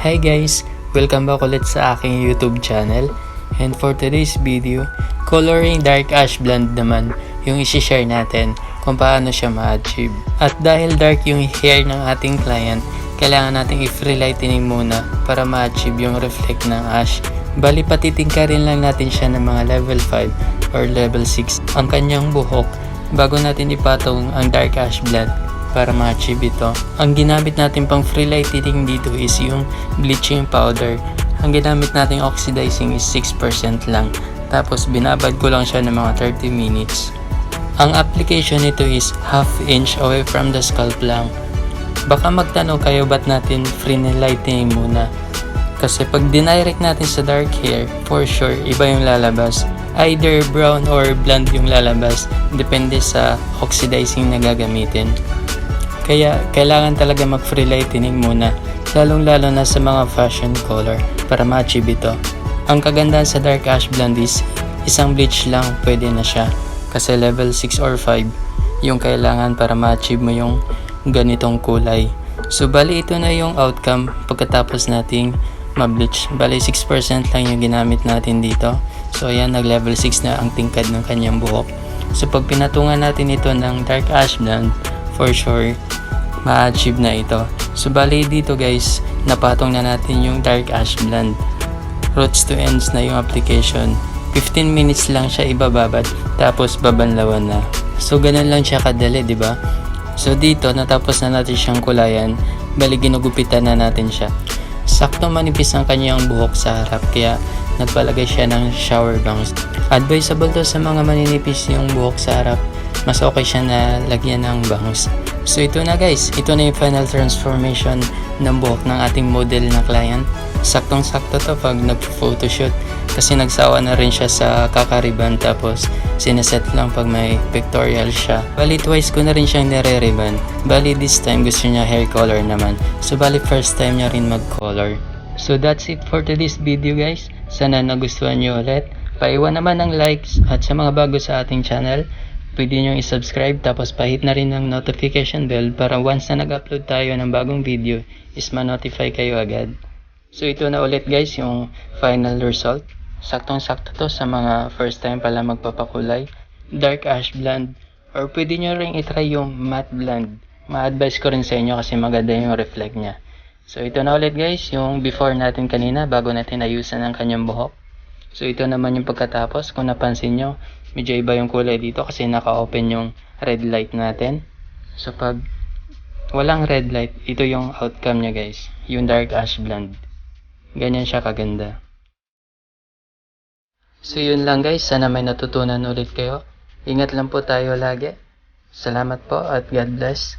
Hi guys! Welcome back ulit sa aking YouTube channel. And for today's video, coloring dark ash blonde naman yung isi-share natin kung paano siya ma-achieve. At dahil dark yung hair ng ating client, kailangan natin i-free lightening muna para ma-achieve yung reflect ng ash. Bali patitingkarin lang natin siya ng mga level 5 or level 6 ang kanyang buhok bago natin ipatong ang dark ash blonde para ma-achieve ito. Ang ginamit natin pang free lightening dito is yung bleaching powder. Ang ginamit nating oxidizing is 6% lang. Tapos binabad ko lang siya ng mga 30 minutes. Ang application nito is half inch away from the scalp lang. Baka magtanong kayo ba't natin free lightening muna. Kasi pag dinirect natin sa dark hair, for sure, iba yung lalabas. Either brown or blonde yung lalabas. Depende sa oxidizing na gagamitin. Kaya kailangan talaga mag-free lightening muna, lalong-lalo na sa mga fashion color para ma-achieve ito. Ang kagandahan sa dark ash blonde is isang bleach lang pwede na siya kasi level 6 or 5 yung kailangan para ma-achieve mo yung ganitong kulay. So bali ito na yung outcome pagkatapos nating ma-bleach. Bali 6% lang yung ginamit natin dito. So ayan nag level 6 na ang tingkad ng kanyang buhok. So pag pinatungan natin ito ng dark ash blonde, for sure ma-achieve na ito. So bali dito guys, napatong na natin yung dark ash blonde. Roots to ends na yung application. 15 minutes lang siya ibababad, tapos babanlawan na. So ganun lang siya kadali, di ba? So dito, natapos na natin siyang kulayan, bali ginugupitan na natin siya. Sakto manipis ang kanyang buhok sa harap, kaya nagpalagay siya ng shower bangs. Advisable to sa mga maninipis yung buhok sa harap, mas okay siya na lagyan ng bangs. So ito na guys, ito na yung final transformation ng buhok ng ating model na client. Saktong sakto to pag nag-photoshoot kasi nagsawa na rin siya sa kakariban tapos sineset lang pag may pictorial siya. Bali twice ko na rin siyang nire-ribbon. Bali this time gusto niya hair color naman. So bali first time niya rin mag-color. So that's it for today's video guys. Sana nagustuhan niyo ulit. Paiwan naman ng likes at sa mga bago sa ating channel, pwede nyo i-subscribe tapos pahit na rin ng notification bell para once na nag-upload tayo ng bagong video is ma-notify kayo agad. So ito na ulit guys yung final result. Saktong sakto to sa mga first time pala magpapakulay. Dark ash blonde or pwede nyo rin itry yung matte blonde. Ma-advise ko rin sa inyo kasi maganda yung reflect niya. So ito na ulit guys yung before natin kanina bago natin ayusan ang kanyang buhok. So ito naman yung pagkatapos kung napansin nyo medyo iba yung kulay dito kasi naka-open yung red light natin. So pag walang red light, ito yung outcome niya guys. Yung dark ash blonde. Ganyan siya kaganda. So yun lang guys, sana may natutunan ulit kayo. Ingat lang po tayo lagi. Salamat po at God bless.